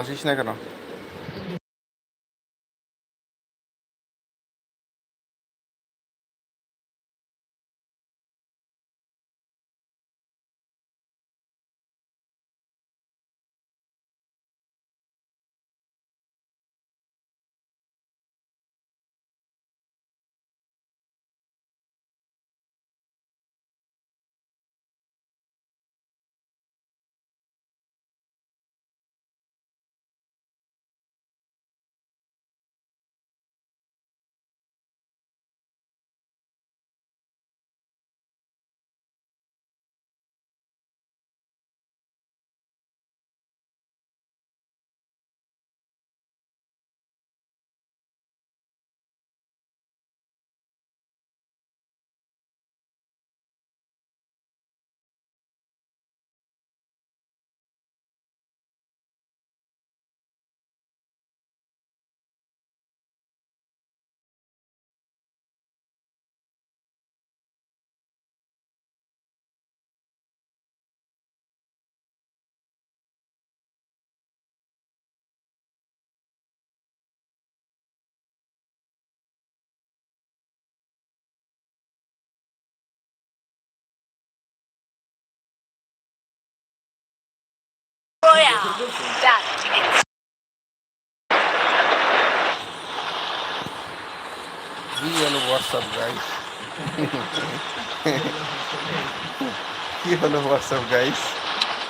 আসিস না কেন? Royale. Done. কি হলো হোয়াটসঅ্যাপ গাইস কি হলো WhatsApp guys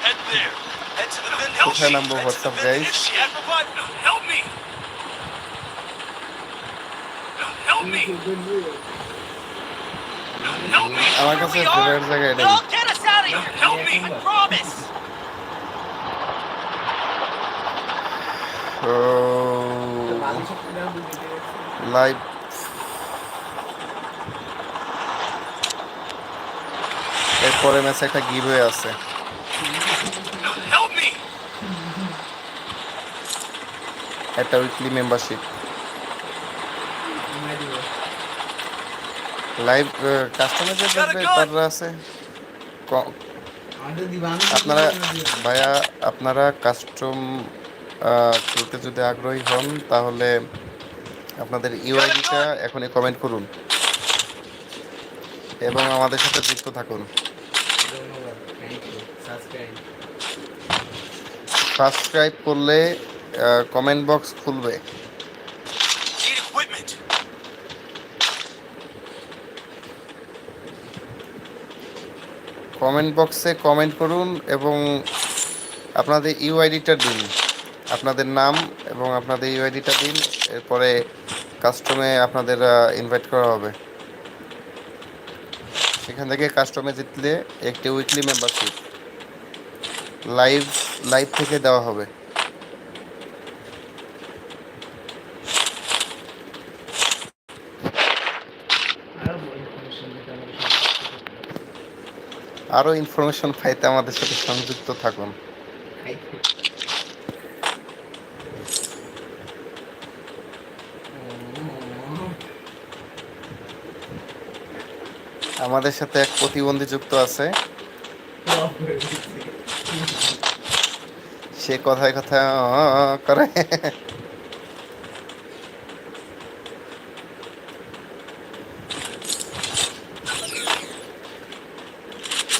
Head there. Head to the Van কোথায় Helsing. নামবো Head to the WhatsApp Van guys Helsing. Yeah, provide. Help me. Help me. Help me. আমার কাছে Here we are. ফেভারিট জায়গা এটাই ও লাইভ এরপরে ম্যাচে একটা গিভ হয়ে আছে। একটা উইকলি মেম্বারশিপ লাইভ কাস্টমার যে তারা আছে। আপনারা ভাইয়া আপনারা কাস্টম খেলতে যদি আগ্রহী হন তাহলে আপনাদের ইউআইডিটা এখনই কমেন্ট করুন। এবং আমাদের সাথে যুক্ত থাকুন। সাবস্ক্রাইব করলে কমেন্ট বক্স খুলবে। কমেন্ট বক্সে কমেন্ট করুন এবং আপনাদের ইউআইডিটা দিন। আপনাদের নাম এবং আপনাদের ইউআইডিটা দিন, এরপরে কাস্টমে আপনাদের ইনভাইট করা হবে। সেখান থেকে কাস্টমে জিতলে একটি উইকলি মেম্বারশিপ লাইভ লাইভ থেকে দেওয়া হবে। আরও ইনফরমেশন পাইতে আমাদের সাথে সংযুক্ত থাকুন। আমাদের সাথে এক প্রতিবন্ধী যুক্ত আছে। সে কথায় কথা করে।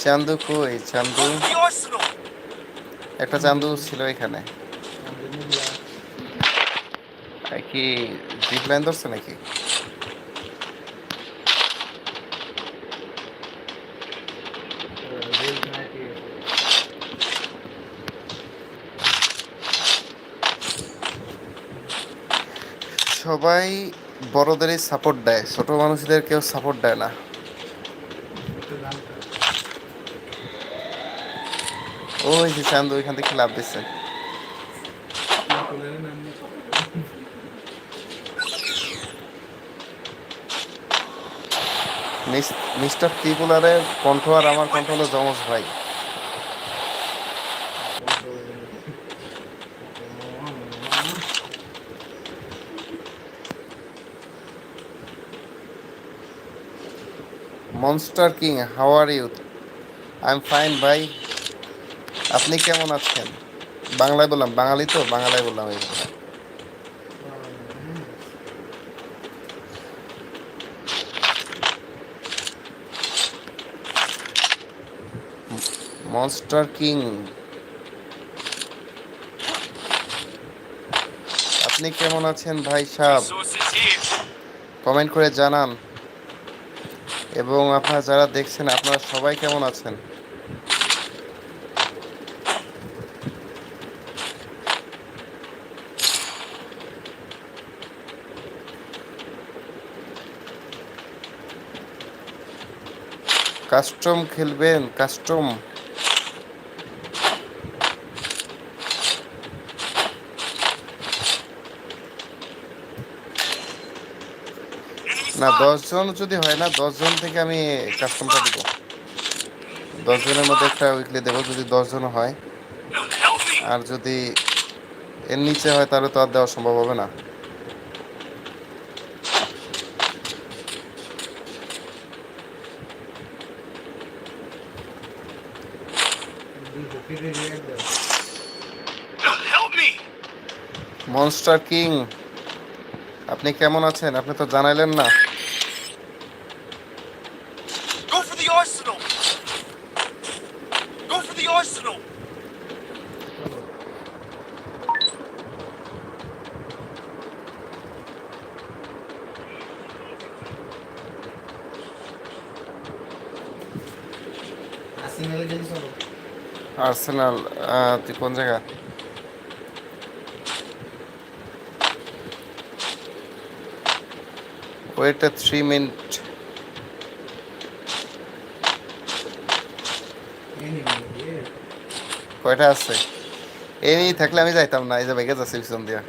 চান্দু কই? চান্দু. একটা চান্দু ছিল এখানে। কি জিপ লাইন ধরছে নাকি? সবাই বড়দেরই সাপোর্ট দেয়, ছোট মানুষদের কেউ সাপোর্ট দেয় না। ওই যে চান্দু ওইখান থেকে লাভ দিচ্ছে মিস- মিস্টার ত্রিপুলারের কণ্ঠ আর আমার কণ্ঠ হলো যমজ ভাই। Monster king how are you I am fine ভাই। আপনি কেমন আছেন? বাংলায় বললাম বাঙালি তো বাংলায় বললাম এই মনস্টার কিং আপনি কেমন আছেন ভাই সাহেব? কমেন্ট করে জানান। এবং আপনারা যারা দেখছেন আপনারা সবাই কেমন আছেন? কাস্টম খেলবেন কাস্টম। না. দশজন যদি হয় না, দশজন থেকে আমি কাস্টমটা দিব দশজনের মধ্যে একটা উইকলি দেবো, যদি দশজন হয়. আর যদি এর নিচে হয়, তাহলে তো আর দেওয়া সম্ভব হবে না. মনস্টার কিং আপনি কেমন আছেন আপনি তো জানাইলেন না আর্সেনাল তুই কোন জায়গা? ওয়েট থ্রি মিনিট কয়টা আছে? এই থাকলে আমি যাইতাম না এই যে বেগে যাচ্ছে পিছন দিয়া।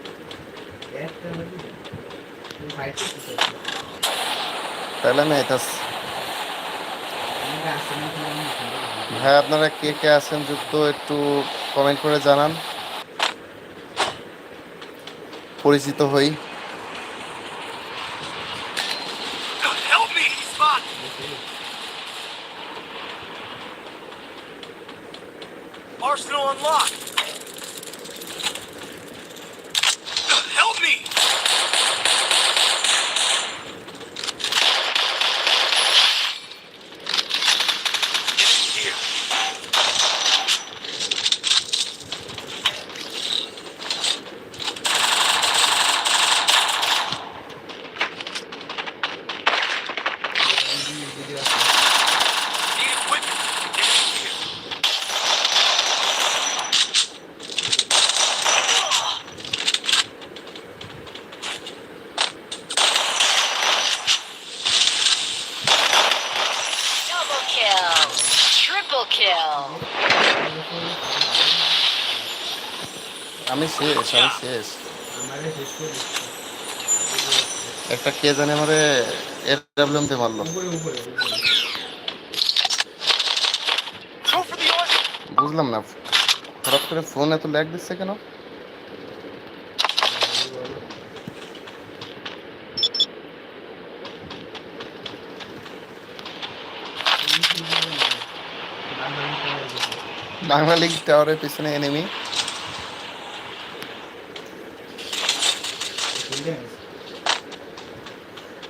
তাহলে আমি আইতাছি ভাই, আপনারা কে কে আছেন যুক্ত একটু কমেন্ট করে জানান পরিচিত হই Arsenal unlocked! Help me! শেষ আমি শেষ একটা কে জানে আমারে এর প্রবলেম তে মারলো. বুঝলাম না, হঠাৎ করে ফোন এত ল্যাগ দিচ্ছে কেন? বাংলা লিগ টাওয়ারের পিছনে এনিমি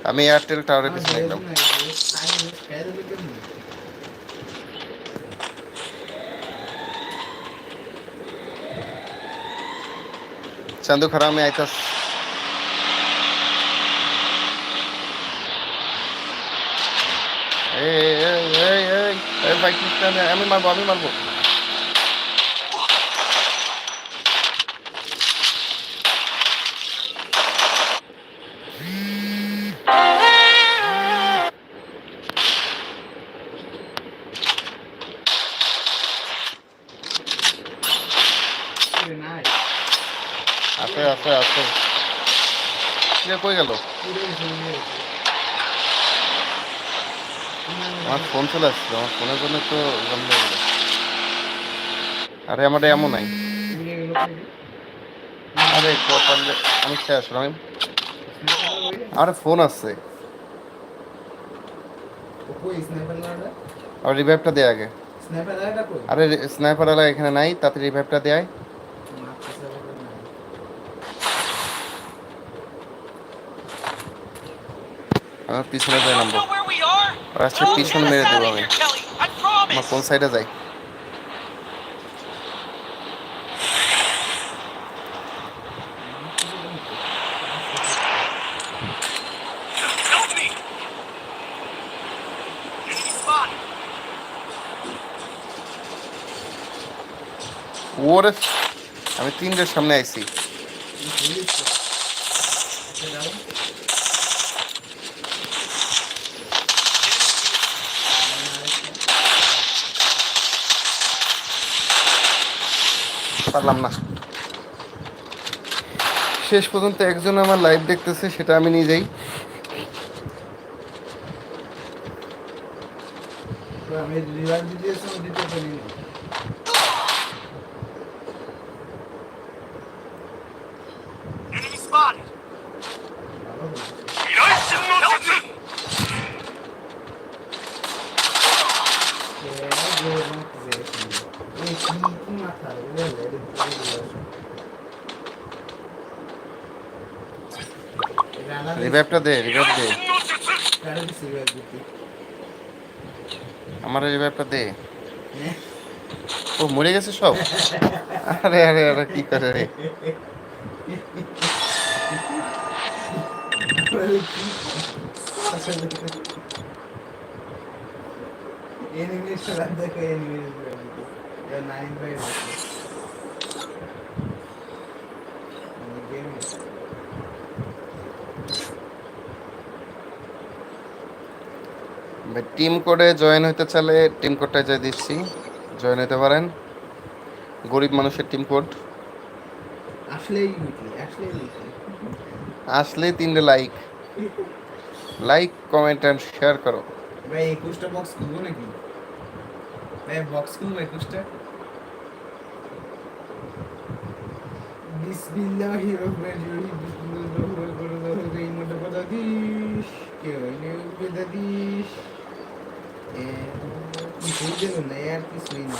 আমি এয়ারটেল টাওয়ারের পিছনে একদম। চান্দু খারাপ আমি আইতাস। এই এই এই এই ভাই কৃষ্ণ আমি মারবো আমি মারবো। গেল? আমার ফোন চলে আসছিল আমার ফোনের জন্য তো গেল। আরে আমার এমন নাই। আরে আমি শেষ আমি আরে ফোন আছে আর রিভাইভটা দে আগে। আরে স্নাইপার আলা এখানে নাই তাতে রিভাইভটা দেয় আমার পিছনে যাই নামবো। আজকে পিছন মেরে দেবো আমি। আমার কোন সাইডে যাই. ওরে, আমি তিনটের সামনে আইছি পুলিশ তো আচ্ছা যাও পারলাম না। শেষ পর্যন্ত একজন আমার লাইভ দেখতেছে সেটা আমি নিজেই। আমি রিভার দিতেছি দিতে পারি না Enemy spotted. ভালো হয়েছে Help me. কে জোর মারতে যাচ্ছে এই কি কি মাথা রে রে রানা রিভাইভটা দে রিভাইভ দে। আমার রিভাইভটা দে। ও, মরে গেছে সব? আরে আরে আরে, কি করে রে? এনিমি খেলা টিম কোডে জয়েন হতে চাইলে টিম কোডটা যাই দিচ্ছি। জয়েন হতে পারেন। গরিব মানুষের টিম কোড আসলে তিনটে like like comment and share করো। ভাই একুশটা বক্স খুলবো নাকি? ভাই বক্স খুলবো একুশটা? বিসমিল্লাহি রহমানির রহিম বিসমিল্লাহির রহমানির রহিম। মধ্যে কথা দিস? কে হইলে কথা দিস? এ কিছুই দিল না আর কিছুই না